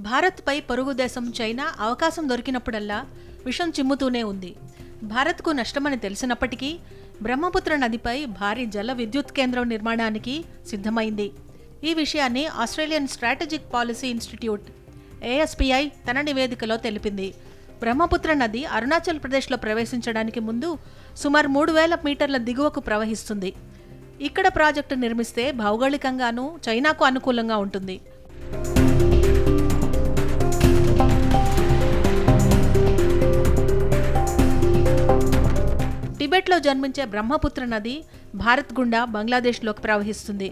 భారత్పై పొరుగు దేశం చైనా అవకాశం దొరికినప్పుడల్లా విషం చిమ్ముతూనే ఉంది. భారత్కు నష్టమని తెలిసినప్పటికీ బ్రహ్మపుత్ర నదిపై భారీ జల విద్యుత్ కేంద్రం నిర్మాణానికి సిద్ధమైంది. ఈ విషయాన్ని Australian strategic policy institute ASPI తన నివేదికలో తెలిపింది. బ్రహ్మపుత్ర నది అరుణాచల్ ప్రదేశ్లో ప్రవేశించడానికి ముందు సుమారు మూడు వేల మీటర్ల దిగువకు ప్రవహిస్తుంది. ఇక్కడ ప్రాజెక్టు నిర్మిస్తే భౌగోళికంగానూ చైనాకు అనుకూలంగా ఉంటుంది. టిబెట్లో జన్మించే బ్రహ్మపుత్ర నది భారత్ గుండా బంగ్లాదేశ్లోకి ప్రవహిస్తుంది.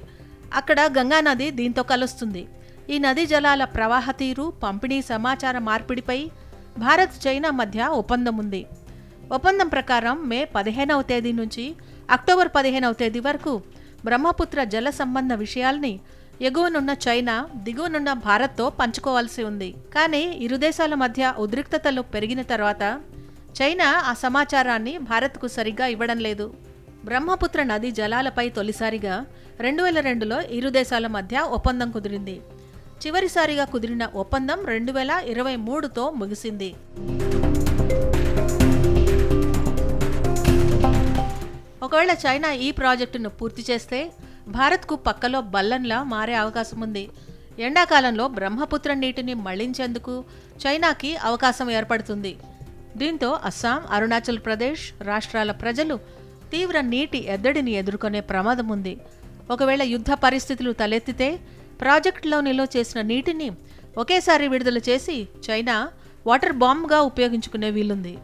అక్కడ గంగా నది దీంతో కలుస్తుంది. ఈ నదీ జలాల ప్రవాహ తీరు పంపిణీ సమాచార మార్పిడిపై భారత్ చైనా మధ్య ఒప్పందం ఉంది. ఒప్పందం ప్రకారం మే పదిహేనవ తేదీ నుంచి అక్టోబర్ పదిహేనవ తేదీ వరకు బ్రహ్మపుత్ర జల సంబంధ విషయాల్ని ఎగువనున్న చైనా దిగువనున్న భారత్తో పంచుకోవాల్సి ఉంది. కానీ ఇరు దేశాల మధ్య ఉద్రిక్తతలు పెరిగిన తర్వాత చైనా ఆ సమాచారాన్ని భారత్కు సరిగ్గా ఇవ్వడం లేదు. బ్రహ్మపుత్ర నది జలాలపై తొలిసారిగా రెండు వేల రెండులో ఇరు దేశాల మధ్య ఒప్పందం కుదిరింది. చివరిసారిగా కుదిరిన ఒప్పందం రెండు వేల ఇరవై మూడుతో ముగిసింది. ఒకవేళ చైనా ఈ ప్రాజెక్టును పూర్తి చేస్తే భారత్కు పక్కలో బల్లంలా మారే అవకాశం ఉంది. ఎండాకాలంలో బ్రహ్మపుత్ర నీటిని మళ్ళించేందుకు చైనాకి అవకాశం ఏర్పడుతుంది. దీంతో అస్సాం అరుణాచల్ ప్రదేశ్ రాష్ట్రాల ప్రజలు తీవ్ర నీటి ఎద్దడిని ఎదుర్కొనే ప్రమాదం ఉంది. ఒకవేళ యుద్ధ పరిస్థితులు తలెత్తితే ప్రాజెక్టులో నిల్వ చేసిన నీటిని ఒకేసారి విడుదల చేసి చైనా వాటర్ బాంబ్గా ఉపయోగించుకునే వీలుంది.